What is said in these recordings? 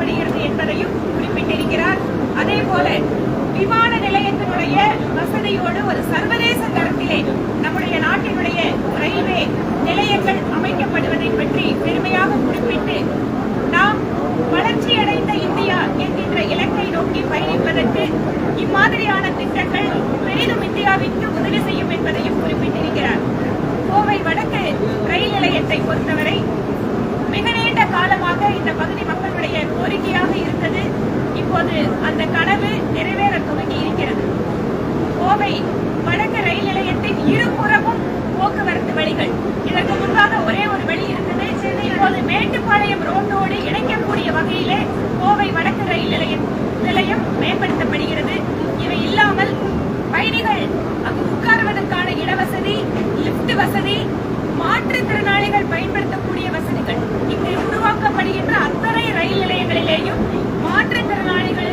தேவைப்படுகிறது என்பதையும் குறிப்பிட்டிருக்கிறார். அதே போல விமான நிலையத்தினுடைய வசதியோடு ஒரு சர்வதேச தரத்திலே நம்முடைய நாட்டினுடைய ரயில்வே நிலையங்கள் அமைக்கப்படுவதை பற்றி பெருமையாக குறிப்பிட்டு நாம் வளர்ச்சி அடைந்த இந்தியா என்கின்ற இலக்கை நோக்கி பயணிப்பதற்கு இம்மாதிரியான திட்டங்கள் பெரிதும் இந்தியாவிற்கு உதவி செய்யும் என்பதையும் குறிப்பிட்டிருக்கிறார். கோவை வடக்கு ரயில் நிலையத்தை பொறுத்தவரை மிக நீண்ட காலமாக இந்த பகுதி மக்களுடைய கோரிக்கையாக இருந்தது. இப்போது அந்த கனவு நிறைவேற துவங்கி இருக்கிறது. கோவை வடக்கு ரயில் நிலையத்தின் இருபுறமும் போக்குவரத்து வழிகள். இதற்கு முன்பாக ஒரே ஒரு வழி இருந்தது. இப்போது மேட்டுப்பாளையம் ரோட்டோடு இணைக்கக்கூடிய வகையிலே கோவை வடக்கு ரயில் நிலையம் நிலையம் மேம்படுத்தப்படுகிறது. இவை இல்லாமல் பயணிகள் அங்கு உட்கார்வதற்கான இடவசதி லிப்ட் வசதி மாற்றுத்திறனாளிகள் பயன்படுத்தக்கூடிய வசதிகள் இங்கு உருவாக்கப்படுகின்ற அத்தனை ரயில் நிலையங்களிலேயும் மாற்றுத்திறனாளிகள்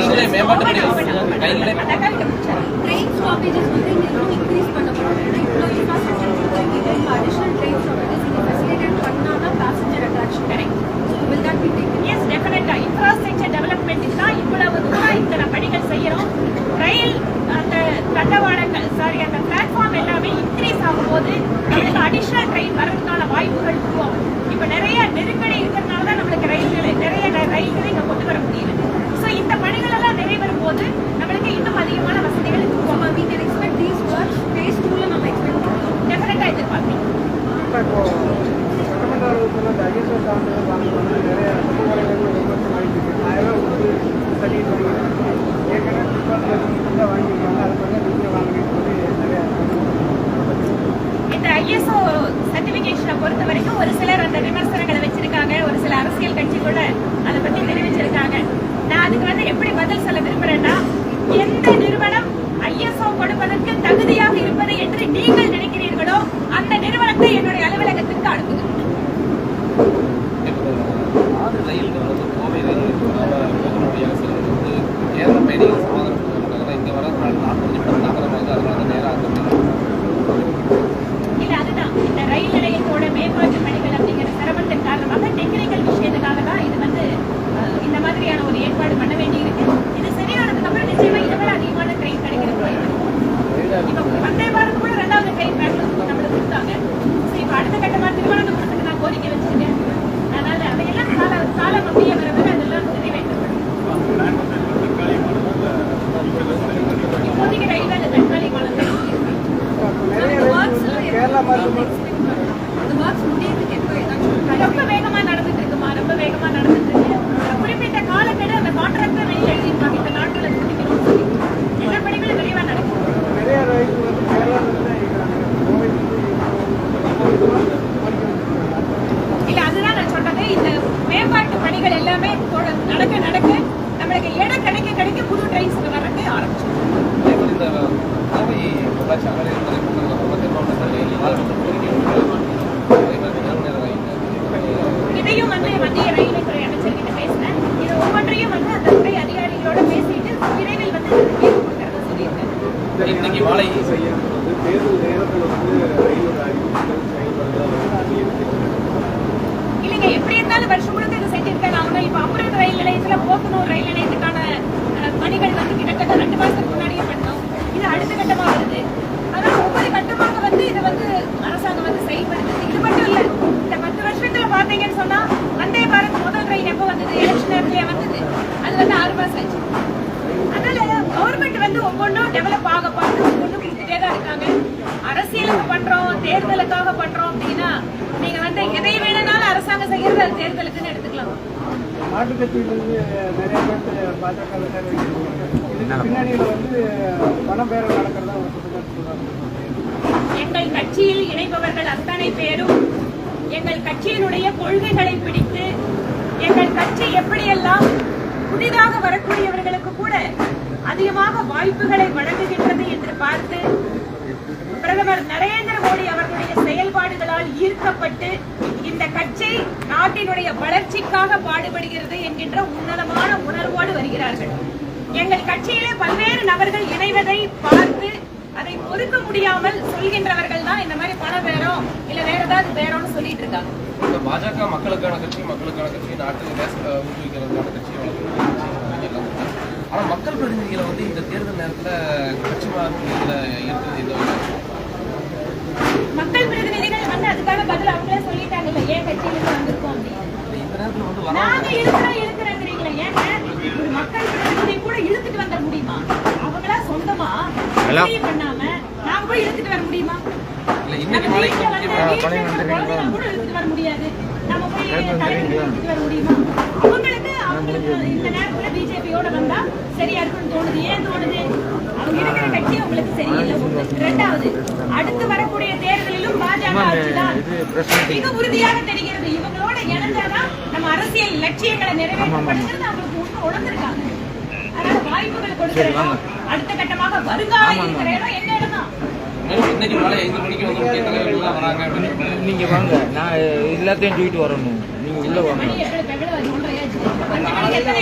ரயில்நிலை மேம்பாட்டு பணிகள் வந்து இங்க இன்க்ரீஸ் பண்ண இவ்வளோ இன்ஃப்ராஸ்ட்ரக்சர் அடிஷனல் ட்ரெயின் ஸ்டாப்பேஜஸ் இங்க ஃபெசிலிட்டேட் பண்ணா தான் பேசஞ்சர் அட்ராக்ஷன் கிடைக்கும். வில் தட் பி டேக்கன் தான் இவ்வளவு தூரம் இத்தனை பணிகள் செய்யறோம். ரயில் அந்த தண்டவாளங்கள் சாரி அந்த பிளாட்ஃபார்ம் எல்லாமே இன்க்ரீஸ் ஆகும்போது நம்மளுக்கு அடிஷனல் ட்ரெயின் வரதுக்கான வாய்ப்புகள் உருவாகும். இப்போ நிறைய நெருக்கடி இருக்கிறதுனால தான் நம்மளுக்கு ரயில்களை நிறைய ரயில்களை இங்கே கொண்டு வர அந்த ஒர்க்ஸ் முடியறதுக்கு எப்போ ஏதாச்சும் time ரொம்ப வேகமா நடந்துட்டு இருக்குமா ரொம்ப வேகமா நடந்துட்டு கட்டமா ஆனா ஒவ்வொரு கட்டமாக வந்து இதை வந்து அரசாங்கம் வந்து செயல்படுத்துது. இது மட்டும் இல்ல இந்த பத்து வருஷத்துல பாத்தீங்கன்னு சொன்னா வந்தே பாரத் முதல் ட்ரெயின் எப்போ வந்தது? எலெக்ஷன் நேரத்திலே வந்தது. அது வந்து ஆறு மாசம் ஆச்சு. அதனால கவர்மெண்ட் வந்து ஒவ்வொன்றும் டெவலப் ஆக பார்த்து ஒவ்வொன்றும் கொடுத்துட்டே தான் இருக்காங்க. அரசியலுக்கு பண்றோம் தேர்தலுக்காக பண்றோம் அப்படின்னா நீங்க வந்து எதை வேணும்னாலும் அரசாங்கம் செய்யறது அது தேர்தலுக்குன்னு எடுத்துக்கலாம். மாட்டுக் கட்சியிலிருந்து நிறைய பேர் பாஜக பின்னணியில் வந்து பணம் பேரம் நடக்கிறதா ஒரு எங்கள் கட்சியில் இணைபவர்கள் அத்தனை பேரும் எங்கள் கட்சியினுடைய கொள்கைகளை பிடித்து எங்கள் கட்சி எப்படியெல்லாம் புதிதாக வரக்கூடியவர்களுக்கு கூட அதிகமாக வாய்ப்புகளை வழங்குகின்றது என்று பார்த்து பிரதமர் நரேந்திர மோடி அவர்களுடைய செயல்பாடுகளால் ஈர்க்கப்பட்டு இந்த கட்சி நாட்டினுடைய வளர்ச்சிக்காக பாடுபடுகிறது என்கின்ற உன்னதமான உணர்வோடு வருகிறார்கள். எங்கள் கட்சியிலே பல்வேறு நபர்கள் இணைவதை பார்த்து அதை பொறுக்க முடியாமல் சொல்கின்றவர்கள் தான் இந்த மாதிரி பண பேரம் இல்ல வேற ஏதாவது பேரம்னு சொல்லிட்டு இருக்காங்க. இந்த பாஜக மக்களுக்கான கட்சி மக்களுக்கான கட்சி நாட்டுக்கு ஊக்குவிக்கிறதுக்கான கட்சி. ஆனா மக்கள் பிரதிநிதிகளை வந்து இந்த தேர்தல் நேரத்துல கட்சி மாறுறதுல இருக்கிறது இந்த மக்கள் வந்து அதுக்கான பதில் அவங்களே சொல்லிட்டாங்கல்ல ஏன் கட்சியில இருந்து வந்திருக்கோம் அப்படின்னு. வந்து நாங்க இருக்கிறோம் இருக்கிறோங்கிறீங்களா ஏங்க ஒரு மக்கள் பிரதிநிதி கூட இழுத்துட்டு வர முடியுமா? அவங்களா சொந்தமா பண்ணாம நாங்க போய் இழுத்துட்டு வர முடியுமா? இல்ல இன்னைக்கு வந்து கூட இழுத்துட்டு வர முடியாது. நம்ம போய் இழுத்துட்டு வர முடியுமா? அவங்களுக்கு அவங்களுக்கு இந்த நேரத்துல பிஜேபியோட வந்தா சரியா இருக்கும்னு தோணுது. ஏன் தோணுது? அவங்க இருக்கிற கட்சி அவங்களுக்கு சரியில்லை. ரெண்டாவது அடுத்து வரக்கூடிய தேர்தலிலும் பாஜக ஆட்சிதான். மிக உறுதியாக தெரிகிறது. இவங்களோட இணைஞ்சாதான் நம்ம அரசியல் லட்சியங்களை நிறைவேற்றப்படுகிறது. அவங்களுக்கு ஒண்ணு உணர்ந்திருக்காங்க. அதனால வாய்ப்புகள் கொடுக்கிறோம் அடுத்த கட்டமாக வருங்காலம் இருக்கிற இடம் என்ன இன்னைக்கு ஐந்து மணிக்கு வந்து முக்கிய தலைவர்கள்லாம் வராங்க அப்படின்னு நீங்க வாங்க. நான் எல்லாத்தையும் தூக்கிட்டு வரணும். நீங்க உள்ள வாங்க. எத்தனை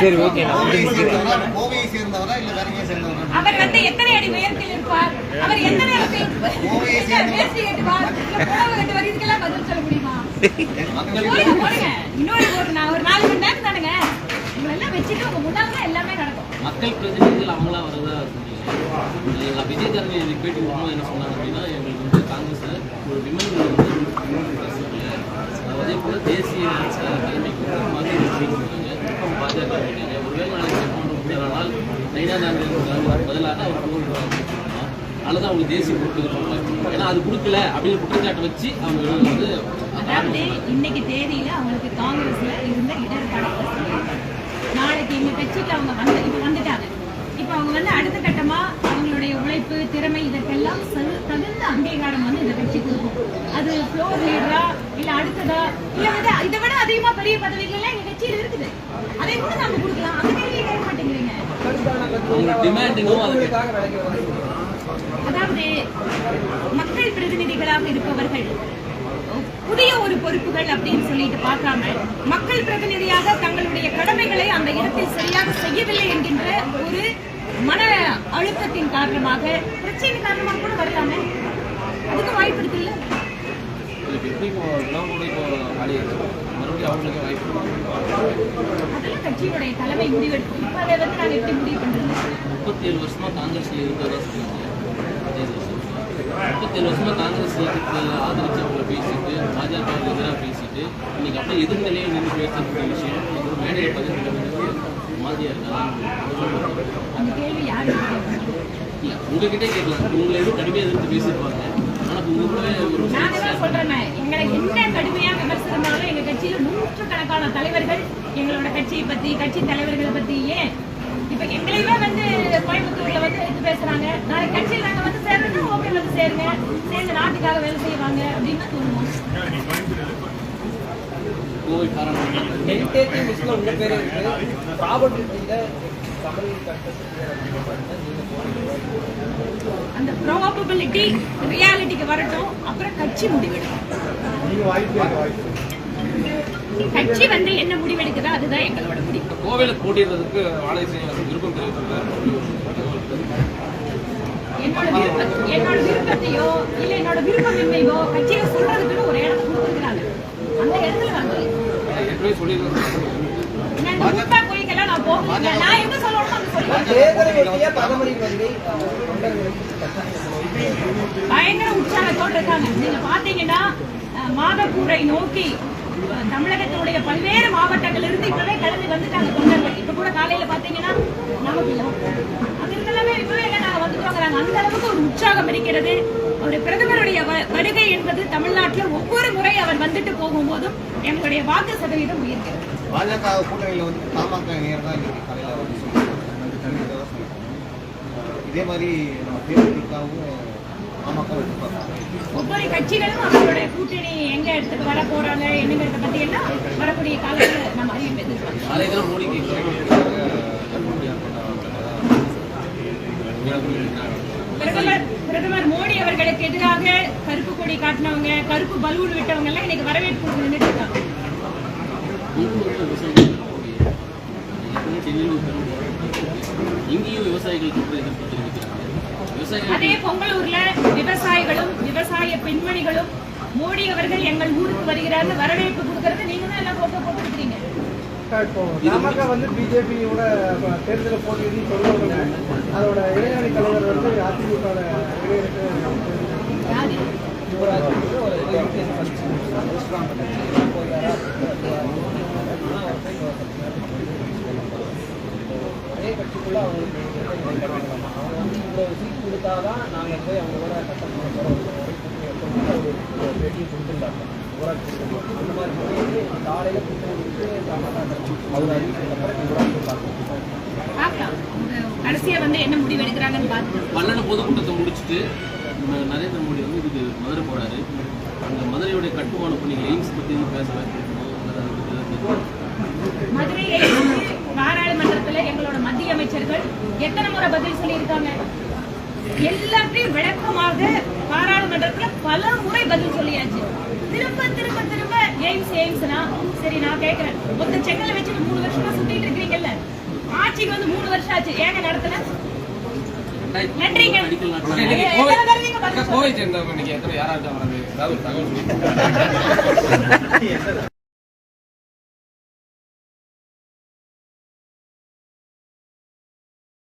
சரி. ஓகே நான். கோவையை சேர்ந்தவரா இல்ல வேற எங்கேயும் சேர்ந்தவரா? அவர் வந்து எத்தனை அடி உயரத்தில் இருப்பார்? அவர் இதுக்கெல்லாம் பதில் சொல்ல முடியுமா? போடுங்க, போடுங்க. இன்னொரு ஒரு நாலு மணி நேரம் தானுங்க. உங்களெல்லாம் வச்சுட்டு உங்க முன்னால தான் எல்லாமே மக்கள் பிரதிநிதிகள் அவங்களா வரதா சொன்னீங்க விஜய் தரணி பேட்டி கொடுக்கும்போது என்ன சொன்னாங்க அப்படின்னா எங்களுக்கு வந்து காங்கிரஸ் ஒரு விமன் அதே போல தேசிய அஹ், தலைமைக்கு மத்திய பாஜக ஒருவேளை நாளைக்கு நாள் நைனா நாங்கள் பதிலாக அவர் கொண்டு தான் அவங்க தேசிய பொறுப்புகள் ஏன்னா அது கொடுக்கல அப்படின்னு குற்றச்சாட்டு வச்சு அவங்க வந்து அதாவது இன்னைக்கு தேதியில அவங்களுக்கு காங்கிரஸ்ல இருந்த இடர்பாடு நாளைக்கு எங்க கட்சிக்கு அவங்க வந்து இப்ப வந்துட்டாங்க. இப்ப அவங்க வந்து அடுத்த கட்டமா அவங்களுடைய உழைப்பு திறமை இதற்கெல்லாம் தகுந்த அங்கீகாரம் வந்து இந்த கட்சி கொடுக்கும். அது ஃப்ளோர் லீடரா இல்ல அடுத்ததா? இல்ல வந்து இதை விட அதிகமா பெரிய பதவிகள் எல்லாம் எங்க கட்சியில இருக்குது. அதை கூட நாம கொடுக்கலாம். அந்த கேள்வியை கேட்க மாட்டேங்கிறீங்க? அதாவது மக்கள் பிரதிநிதிகளாக இருப்பவர்கள் புதிய ஒரு பொறுப்புகள் அப்படின்னு சொல்லிட்டு பார்க்காம மக்கள் பிரதிநிதியாக தங்களுடைய கடமைகளை அந்த இடத்தில் சரியாக செய்யவில்லை என்கின்ற ஒரு மன அழுத்தத்தின் காரணமாக பிரச்சனை காரணமாக கூட வரலாமே? அதுக்கு வாய்ப்பு இருக்குல்ல அதெல்லாம் கட்சியினுடைய தலைமை முடிவெடுக்கும். இப்ப அதை வந்து நாங்க எப்படி முடிவு பண்றது? முப்பத்தி ஏழு வருஷமா காங்கிரஸ்ல இருக்கிறதா சொல்லுவாங்க முப்பத்தி ஏழு வருஷமா காங்கிரஸ் ஆதரிச்சு அவங்கள பேசிட்டு பாஜக எதிராக பேசிட்டு இன்னைக்கு அப்படியே எதிர்நிலையை நின்று பேசுற விஷயம். ஒரு மேடையை பகிர்ந்து மாதிரியா? இல்ல, உங்ககிட்டே கேட்கலாம். உங்களை எதுவும் கடுமையாக எதிர்த்து பேசியிருப்பாங்க. ஆனால் உங்களுக்குள்ளே ஒரு சொல்றேன். எங்களை என்ன கடுமையா விமர்சித்தாலும் எங்க கட்சியில நூற்றுக்கணக்கான தலைவர்கள் எங்களோட கட்சியை பத்தி கட்சி தலைவர்களை பத்தி ஏன் இப்ப எங்களையுமே வந்து கோயம்புத்தூர்ல வந்து எடுத்து பேசுறாங்க. நாளைக்கு கட்சியில் வந்து சேர்றது ஓகே வந்து சேருங்க. சேர்ந்து நாட்டுக்காக வேலை செய்வாங்க அப்படின்னு தோணுவோம் உங்க பேர் இருக்கு. அந்த ப்ராபபிலிட்டி ரியாலிட்டிக்கு வரட்டும். அப்புறம் கட்சி முடிவெடுக்கும். கட்சி வந்து என்ன முடிவெடுக்குதோ அதுதான் எங்களோட முடிவு. கோவையில் போட்டியிடுறதுக்கு வாழை விருப்பம் என்னோட விருப்பம் என்னோட விருப்பத்தையோ இல்ல என்னோட விருப்பமின்மையோ கட்சியில சொல்றதுக்குன்னு ஒரு இடம் கொடுத்துருக்காங்க அந்த இடத்துல சொல்லியிருக்காரு நான் போகல. நான் எங்க சொல்லணும் சொல்லுவேன் தொண்டர்களுக்கு பயங்கர உற்சாகத்தோடு இருக்காங்க. நீங்க பாத்தீங்கன்னா அஹ், மாதக்கூரை நோக்கி தமிழகத்தினுடைய பல்வேறு மாவட்டங்கள் இருந்து இப்பவே கிளம்பி வந்துட்டாங்க தொண்டர்கள். இப்ப கூட காலையில பாத்தீங்கன்னா நாமக்கல்ல அங்க இப்பவே எல்லாம் நாங்க வந்துட்டோங்கிறாங்க அந்த அளவுக்கு ஒரு உற்சாகம் இருக்கிறது. ஒரு பிரதமருடைய வ- வருகை என்பது தமிழ்நாட்டில் ஒவ்வொரு முறை அவர் வந்துட்டு போகும்போதும் எங்களுடைய வாக்கு சதவீதம் உயர்கிறது. பாஜக கூட்டணியில் வந்து பாமக நேரம் தான் இன்னைக்கு காலையில் வந்து இதே மாதிரி நம்ம தேமுதிகவும் ஒவ்வொரு கட்சிகளும் அவர்களுடைய கூட்டணி எங்க இடத்துக்கு வர போறாங்க என்னங்கிறத பத்தி எல்லாம் வரக்கூடிய காலத்துல நம்ம பிரதமர் பிரதமர் மோடி அவர்களுக்கு எதிராக கருப்பு கொடி காட்டினவங்க கருப்பு பலூன் விட்டவங்க எல்லாம் இன்னைக்கு வரவேற்பு நின்றுட்டு இருக்காங்க இங்கேயும் விவசாயிகள் எதிர்ப்பு விவசாயிகள் அதே பொங்கலூர்ல விவசாயிகளும் விவசாய பெண்மணிகளும் மோடி அவர்கள் எங்கள் ஊருக்கு வருகிறார்னு வரவேற்பு கொடுக்கறது. நீங்க தான் எல்லாம் போட்டோ போட்டு இருக்கிறீங்க இப்போ வந்து பிஜேபியோட தேர்தலை போட்டியிட்டு சொல்லுவாங்க அதோட இளைஞரணி தலைவர் வந்து அதிமுக இளைஞருக்கு யாரு? யுவராஜ் வந்து ஒரு எஜுகேஷன் படிச்சு போயாரா அதே கட்சிக்குள்ளே அவங்களுக்கு அவங்க வந்து இவ்வளோ சீட் கொடுத்தாதான் நாங்கள் போய் அவங்களோட கட்டம் போகிறோம் ஒரு பேட்டியை கொடுத்துருந்தாங்க ஊராட்சி கொடுத்துருந்தோம் அந்த மாதிரி போய் காலையில் கொடுத்து அவர் அறிவிச்சதுக்கப்புறம் யுவராஜ் பார்க்கணும் பார்க்கலாம் அவங்க கடைசியா வந்து என்ன முடிவு எடுக்கிறாங்கன்னு பார்த்து பல்லட பொதுக்கூட்டத்தை முடிச்சுட்டு நரேந்திர மோடி வந்து இதுக்கு மதுரை போறாரு. அந்த மதுரையுடைய கட்டுமான பணிகள் எய்ம்ஸ் பற்றி பேசுறாரு மதுரையை பாராளுமன்றத்துல எங்களோட மத்திய அமைச்சர்கள் எத்தனை முறை பதில் சொல்லியிருக்காங்க. எல்லாத்தையும் விளக்கமாக பாராளுமன்றத்துல பல முறை பதில் சொல்லியாச்சு. திரும்ப திரும்ப திரும்ப எய்ம்ஸ் எய்ம்ஸ்னா சரி நான் கேட்கிறேன் மொத்த செங்கலை வச்சுட்டு மூணு வருஷமா சுத்திட்டு இருக்கீங்கல்ல ஆட்சிக்கு வந்து மூணு வருஷம் ஆச்சு. ஏங்க நடத்தல? நன்றிங்க. கோவை சேர்ந்தவங்க இன்னைக்கு எத்தனை